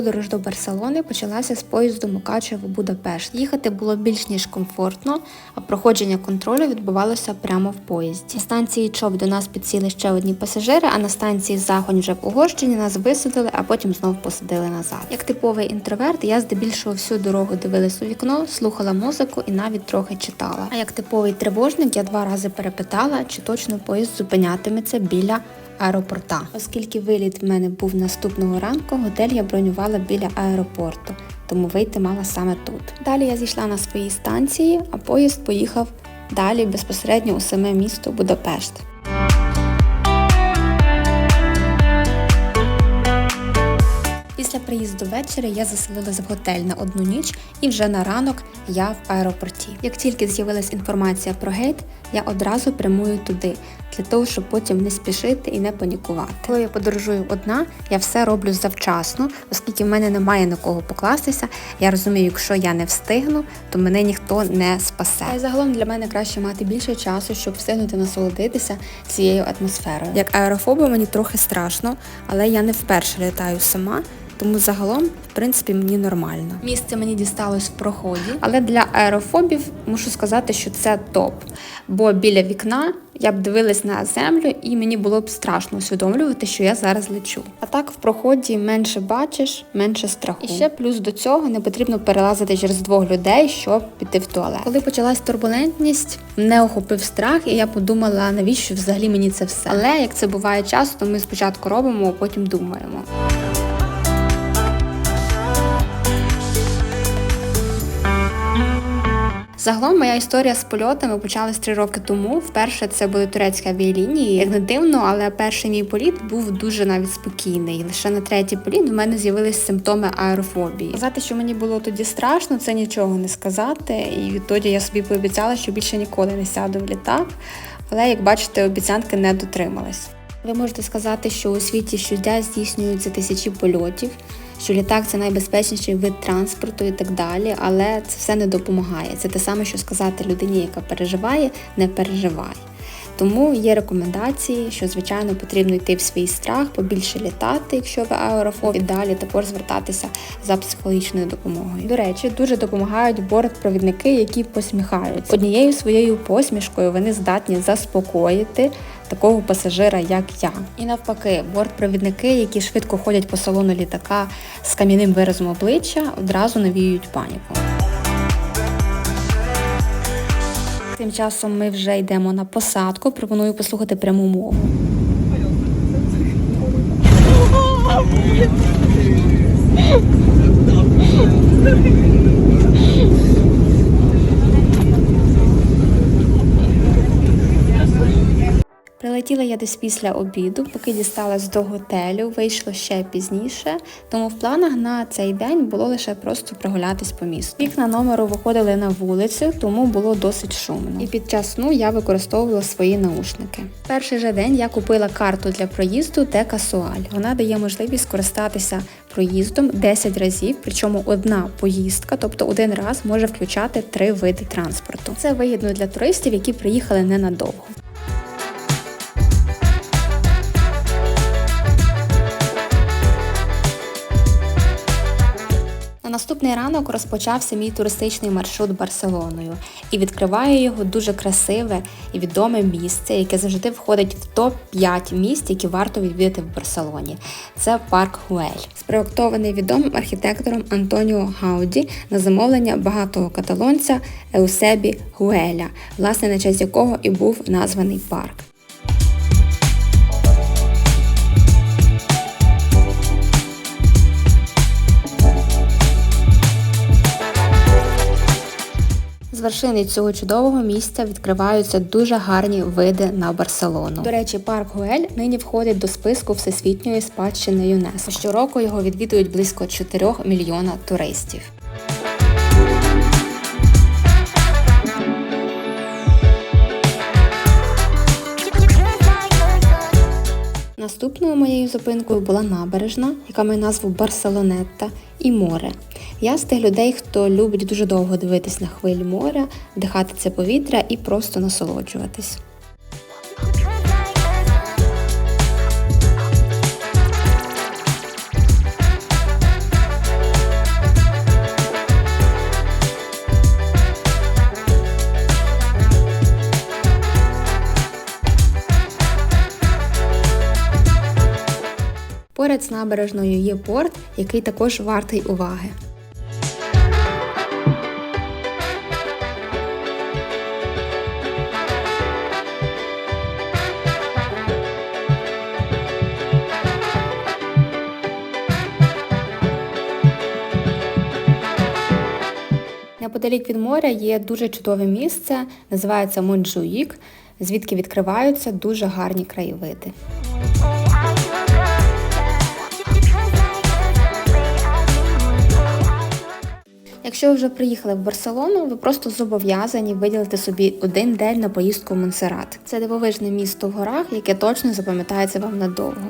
Подорож до Барселони почалася з поїзду Мукачево-Будапешт. Їхати було більш ніж комфортно, а проходження контролю відбувалося прямо в поїзді. На станції ЧОП до нас підсіли ще одні пасажири, а на станції Загонь вже в Угорщині нас висадили, а потім знов посадили назад. Як типовий інтроверт, я здебільшого всю дорогу дивилась у вікно, слухала музику і навіть трохи читала. А як типовий тривожник, я два рази перепитала, чи точно поїзд зупинятиметься біля аеропорта. Оскільки виліт в мене був наступного ранку, готель я бронювала біля аеропорту, тому вийти мала саме тут. Далі я зійшла на своїй станції, а поїзд поїхав далі безпосередньо у саме місто Будапешт. Приїзду ввечері я заселилась в готель на одну ніч і вже на ранок я в аеропорті. Як тільки з'явилась інформація про гейт, я одразу прямую туди, для того, щоб потім не спішити і не панікувати. Коли я подорожую одна, я все роблю завчасно, оскільки в мене немає на кого покластися. Я розумію, якщо я не встигну, то мене ніхто не спасе. Й загалом для мене краще мати більше часу, щоб встигнути насолодитися цією атмосферою. Як аерофобу мені трохи страшно, але я не вперше літаю сама. Тому загалом, в принципі, мені нормально. Місце мені дісталось в проході, але для аерофобів мушу сказати, що це топ. Бо біля вікна я б дивилась на землю, і мені було б страшно усвідомлювати, що я зараз лечу. А так в проході менше бачиш, менше страху. І ще плюс до цього не потрібно перелазити через двох людей, щоб піти в туалет. Коли почалась турбулентність, мене охопив страх, і я подумала, навіщо взагалі мені це все. Але як це буває часто, ми спочатку робимо, а потім думаємо. Загалом моя історія з польотами почалась три роки тому. Вперше це були турецькі авіалінії. Як не дивно, але перший мій політ був дуже навіть спокійний. Лише на третій політ в мене з'явились симптоми аерофобії. Сказати, що мені було тоді страшно, це нічого не сказати. І відтоді я собі пообіцяла, що більше ніколи не сяду в літак. Але як бачите, обіцянки не дотрималась. Ви можете сказати, що у світі щодня здійснюються тисячі польотів, що літак це найбезпечніший вид транспорту і так далі, але це все не допомагає. Це те саме, що сказати людині, яка переживає, не переживай. Тому є рекомендації, що звичайно потрібно йти в свій страх, побільше літати, якщо ви аерофоб, і далі також звертатися за психологічною допомогою. До речі, дуже допомагають бортпровідники, які посміхаються. Однією своєю посмішкою вони здатні заспокоїти такого пасажира, як я. І навпаки, бортпровідники, які швидко ходять по салону літака з кам'яним виразом обличчя, одразу навіюють паніку. Тим часом ми вже йдемо на посадку. Пропоную послухати пряму мову. Прилетіла я десь після обіду, поки дісталась до готелю, вийшло ще пізніше, тому в планах на цей день було лише просто прогулятись по місту. Вікна номеру виходили на вулицю, тому було досить шумно. І під час сну я використовувала свої наушники. Перший же день я купила карту для проїзду де Касуаль. Вона дає можливість скористатися проїздом 10 разів, причому одна поїздка, тобто один раз може включати три види транспорту. Це вигідно для туристів, які приїхали ненадовго. Наступний ранок розпочався мій туристичний маршрут Барселоною і відкриваю його дуже красиве і відоме місце, яке завжди входить в топ-5 місць, які варто відвідати в Барселоні. Це парк Гуель, спроектований відомим архітектором Антоніо Гауді на замовлення багатого каталонця Еусебі Гуеля, власне на честь якого і був названий парк. З вершини цього чудового місця відкриваються дуже гарні види на Барселону. До речі, парк Гуель нині входить до списку всесвітньої спадщини ЮНЕСКО. Щороку його відвідують близько 4 мільйона туристів. Наступною моєю зупинкою була набережна, яка має назву Барселонетта і море. Я з тих людей, хто любить дуже довго дивитись на хвилі моря, вдихати це повітря і просто насолоджуватись. Поряд з набережною є порт, який також вартий уваги. Неподалік від моря є дуже чудове місце, називається Монджуїк, звідки відкриваються дуже гарні краєвиди. Якщо ви вже приїхали в Барселону, ви просто зобов'язані виділити собі один день на поїздку в Монсеррат. Це дивовижне місто в горах, яке точно запам'ятається вам надовго.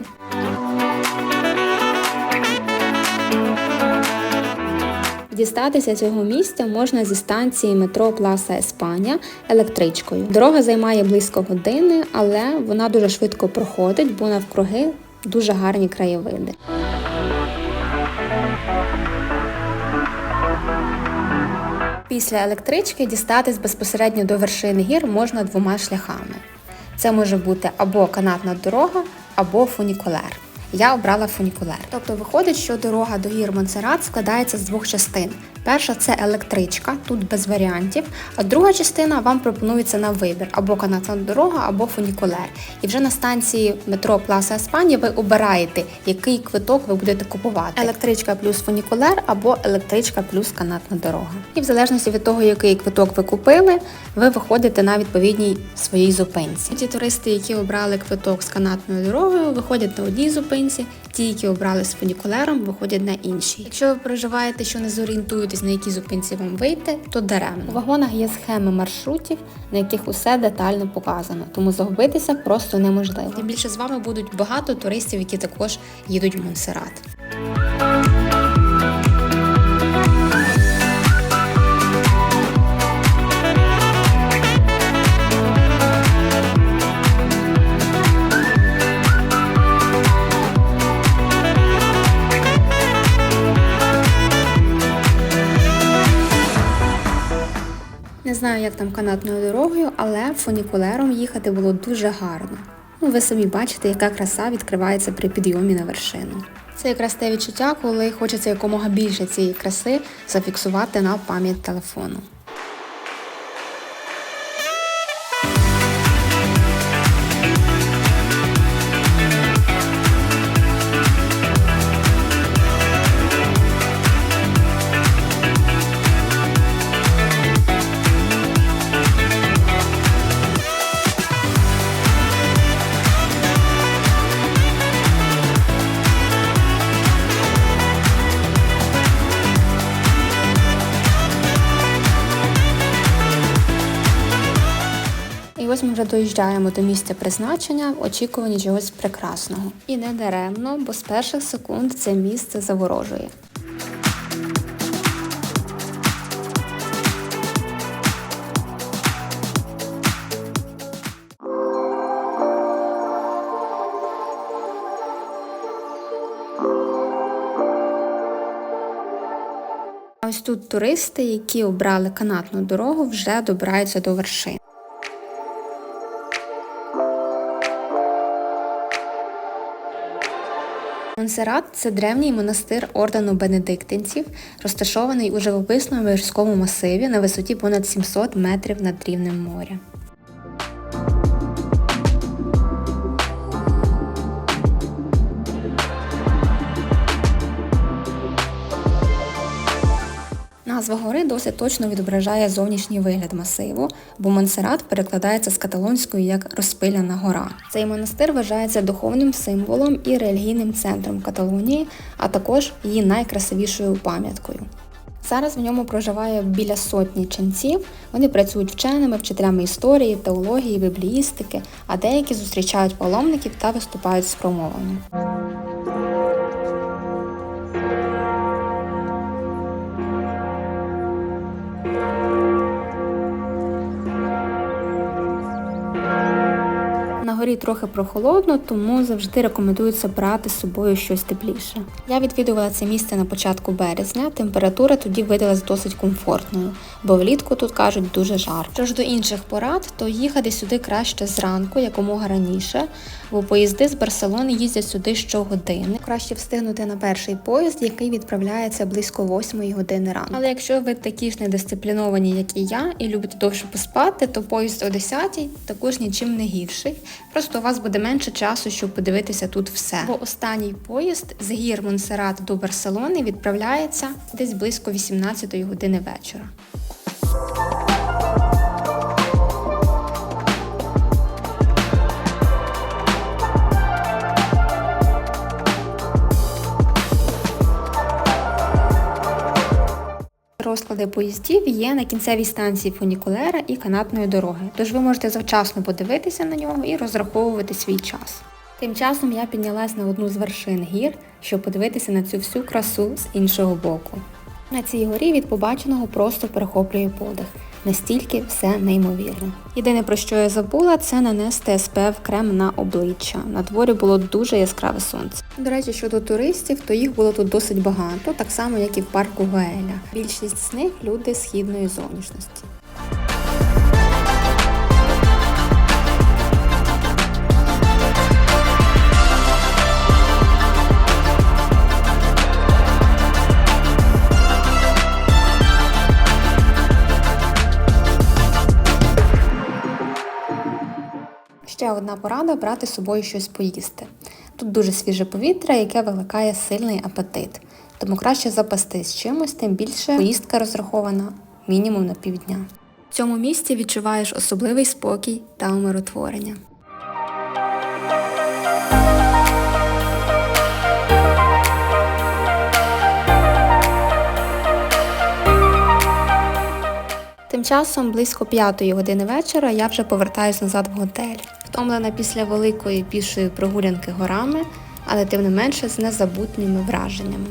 Дістатися цього місця можна зі станції метро Пласа Еспаня електричкою. Дорога займає близько години, але вона дуже швидко проходить, бо навкруги дуже гарні краєвиди. Після електрички дістатись безпосередньо до вершини гір можна двома шляхами. Це може бути або канатна дорога, або фунікулер. Я обрала фунікулер. Тобто виходить, що дорога до гір Монсеррат складається з двох частин. Перша це електричка, тут без варіантів. А друга частина вам пропонується на вибір або канатна дорога, або фунікулер. І вже на станції метро Пласа Еспанія ви обираєте, який квиток ви будете купувати: електричка плюс фунікулер або електричка плюс канатна дорога. І в залежності від того, який квиток ви купили, ви виходите на відповідній своїй зупинці. Ті туристи, які обрали квиток з канатною дорогою, виходять на одній зупинці. Ті, які обрали з фунікулером, виходять на іншій. Якщо ви переживаєте, що не зорієнтуєтесь, на якій зупинці вам вийти, то даремно. У вагонах є схеми маршрутів, на яких усе детально показано, тому загубитися просто неможливо. Тим більше з вами будуть багато туристів, які також їдуть в Монсеррат. Як там канатною дорогою, але фунікулером їхати було дуже гарно. Ну, ви самі бачите, яка краса відкривається при підйомі на вершину. Це якраз те відчуття, коли хочеться якомога більше цієї краси зафіксувати на пам'ять телефону. Вже доїжджаємо до місця призначення в очікуванні чогось прекрасного. І не даремно, бо з перших секунд це місце заворожує. Ось тут туристи, які обрали канатну дорогу, вже добираються до вершин. Монсеррат – це древній монастир ордену бенедиктинців, розташований у живописному морському масиві на висоті понад 700 метрів над рівнем моря. Назва гори досить точно відображає зовнішній вигляд масиву, бо Монсеррат перекладається з каталонської як розпиляна гора. Цей монастир вважається духовним символом і релігійним центром Каталонії, а також її найкрасивішою пам'яткою. Зараз в ньому проживає біля сотні ченців. Вони працюють вченими, вчителями історії, теології, бібліїстики, а деякі зустрічають паломників та виступають з промовами. Горі трохи прохолодно, тому завжди рекомендується брати з собою щось тепліше. Я відвідувала це місце на початку березня. Температура тоді видалась досить комфортною, бо влітку тут кажуть дуже жарко. Що ж до інших порад, то їхати сюди краще зранку, якомога раніше, бо поїзди з Барселони їздять сюди щогодини. Краще встигнути на перший поїзд, який відправляється близько 8 години ранку. Але якщо ви такі ж недисципліновані, як і я, і любите довше поспати, то поїзд о 10 також нічим не гірший. Просто у вас буде менше часу, щоб подивитися тут все. Бо останній поїзд з гір Монсерат до Барселони відправляється десь близько 18 години вечора. Розклади поїздів є на кінцевій станції фунікулера і канатної дороги, тож ви можете завчасно подивитися на нього і розраховувати свій час. Тим часом я піднялась на одну з вершин гір, щоб подивитися на цю всю красу з іншого боку. На цій горі від побаченого просто перехоплює подих. Настільки все неймовірно. Єдине про що я забула, це нанести SPF крем на обличчя. На дворі було дуже яскраве сонце. До речі, щодо туристів, то їх було тут досить багато, так само як і в парку Гоеля. Більшість з них люди східної зовнішності. Одна порада брати з собою щось поїсти. Тут дуже свіже повітря, яке викликає сильний апетит. Тому краще запастись чимось, тим більше поїздка розрахована мінімум на півдня. В цьому місці відчуваєш особливий спокій та умиротворення. Тим часом, близько п'ятої години вечора, я вже повертаюсь назад в готель, втомлена після великої пішої прогулянки горами, але тим не менше з незабутніми враженнями.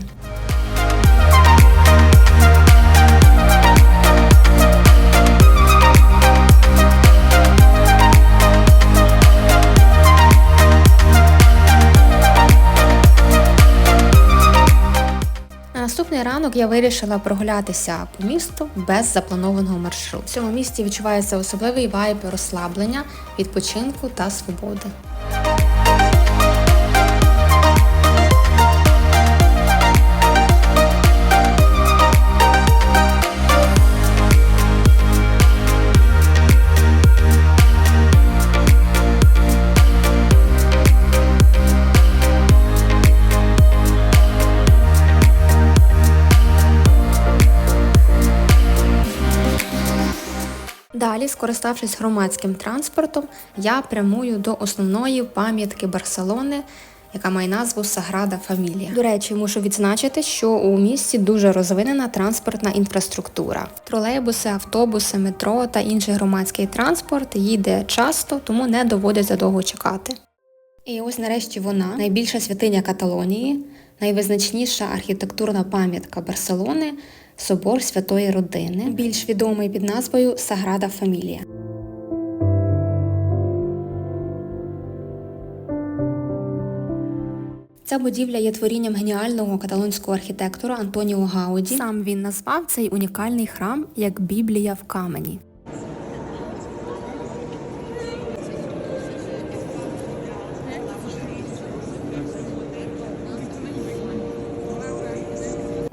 Наступний ранок я вирішила прогулятися по місту без запланованого маршруту. В цьому місті відчувається особливий вайб розслаблення, відпочинку та свободи. Далі, скориставшись громадським транспортом, я прямую до основної пам'ятки Барселони, яка має назву Саграда Фамілія. До речі, мушу відзначити, що у місті дуже розвинена транспортна інфраструктура. Тролейбуси, автобуси, метро та інший громадський транспорт їде часто, тому не доводиться довго чекати. І ось нарешті вона найбільша святиня Каталонії, найвизначніша архітектурна пам'ятка Барселони собор Святої Родини, більш відомий під назвою Саграда Фамілія. Ця будівля є творінням геніального каталонського архітектора Антоніо Гауді. Сам він назвав цей унікальний храм як Біблія в камені.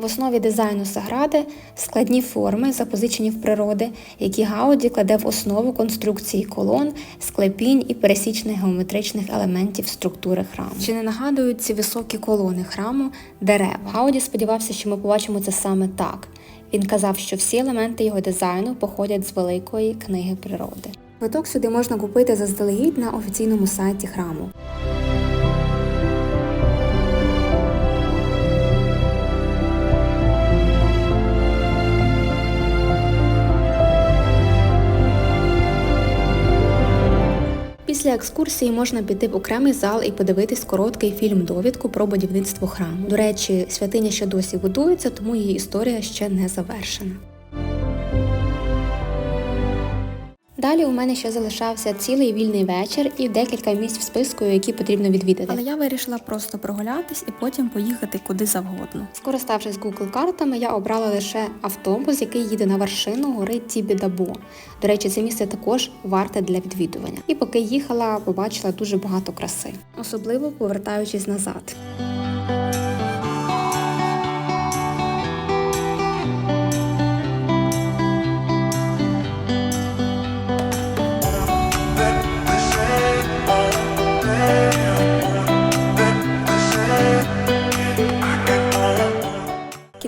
Основі дизайну Сагради складні форми, запозичені в природи, які Гауді кладе в основу конструкції колон, склепінь і пересічних геометричних елементів структури храму. Чи не нагадують ці високі колони храму дерева? Гауді сподівався, що ми побачимо це саме так. Він казав, що всі елементи його дизайну походять з великої книги природи. Квиток сюди можна купити заздалегідь на офіційному сайті храму. Після екскурсії можна піти в окремий зал і подивитись короткий фільм-довідку про будівництво храму. До речі, святиня ще досі будується, тому її історія ще не завершена. Далі у мене ще залишався цілий вільний вечір і декілька місць в списку, які потрібно відвідати. Але я вирішила просто прогулятись і потім поїхати куди завгодно. Скориставшись Google картами, я обрала лише автобус, який їде на вершину гори Тібідабо. До речі, це місце також варте для відвідування. І поки їхала, побачила дуже багато краси, особливо повертаючись назад.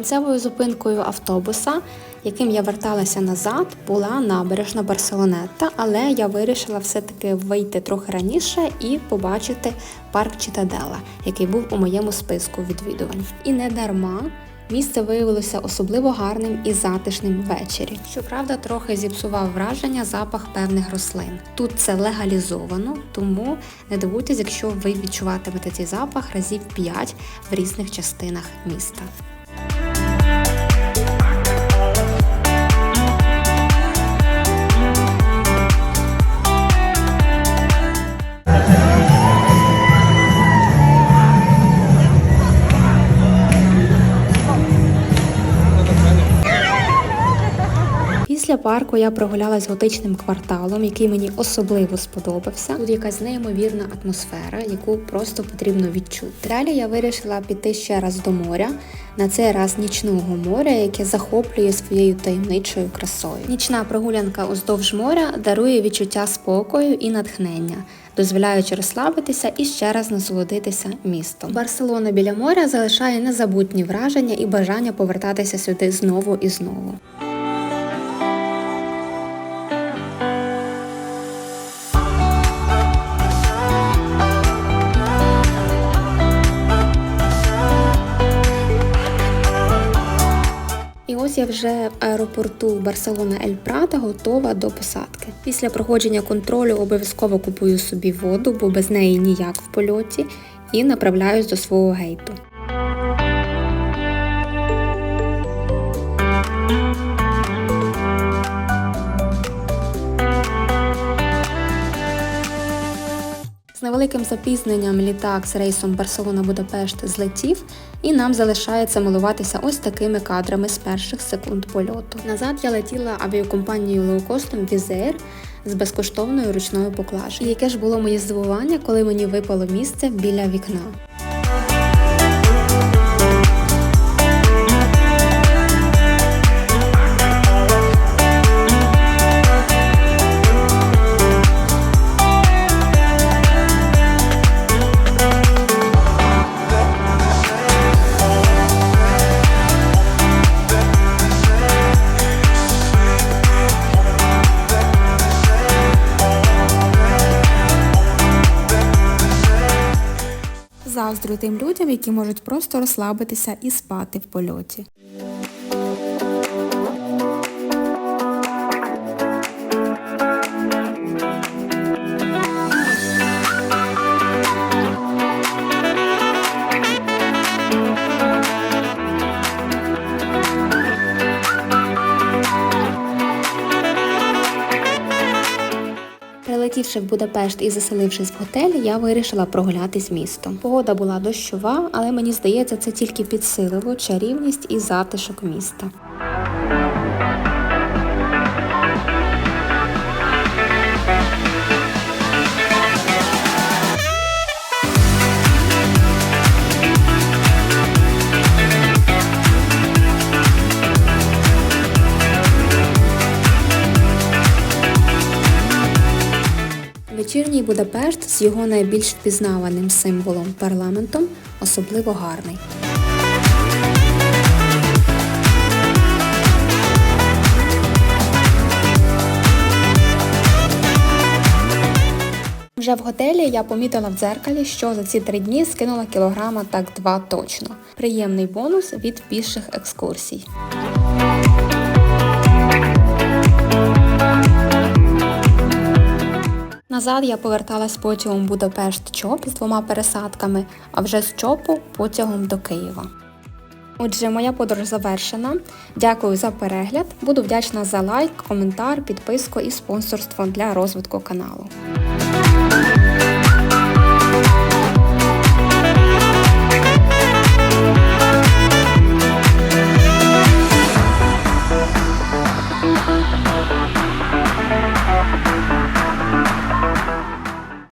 Кінцевою зупинкою автобуса, яким я верталася назад, була набережна Барселонета, але я вирішила все-таки вийти трохи раніше і побачити парк Читадела, який був у моєму списку відвідувань. І не дарма. Місце виявилося особливо гарним і затишним ввечері. Щоправда, трохи зіпсував враження запах певних рослин. Тут це легалізовано, тому не дивуйтесь, якщо ви відчуватимете цей запах разів 5 в різних частинах міста. Парку я прогулялась готичним кварталом, який мені особливо сподобався. Тут якась неймовірна атмосфера, яку просто потрібно відчути. Далі я вирішила піти ще раз до моря, на цей раз нічного моря, яке захоплює своєю таємничою красою. Нічна прогулянка уздовж моря дарує відчуття спокою і натхнення. Дозволяючи розслабитися і ще раз насолодитися містом. Барселона біля моря залишає незабутні враження і бажання повертатися сюди знову і знову. Ось я вже в аеропорту Барселона Ель Прата готова до посадки. Після проходження контролю обов'язково купую собі воду, бо без неї ніяк в польоті, і направляюсь до свого гейту. З невеликим запізненням літак з рейсом Барселона-Будапешт злетів, і нам залишається милуватися ось такими кадрами з перших секунд польоту. Назад я летіла авіакомпанією лоукостом Air з безкоштовною ручною поклажею. І яке ж було моє здивування, коли мені випало місце біля вікна. Заздрю тим людям, які можуть просто розслабитися і спати в польоті. Прилетівши в Будапешт і заселившись в готель, я вирішила прогулятись містом. Погода була дощова, але мені здається, це тільки підсилило чарівність і затишок міста. Будапешт з його найбільш впізнаваним символом парламентом особливо гарний. Вже в готелі я помітила в дзеркалі, що за ці три дні скинула кілограма так два точно. Приємний бонус від піших екскурсій. Назад я поверталась потягом Будапешт Чоп з двома пересадками, а вже з Чопу потягом до Києва. Отже, моя подорож завершена. Дякую за перегляд. Буду вдячна за лайк, коментар, підписку і спонсорство для розвитку каналу.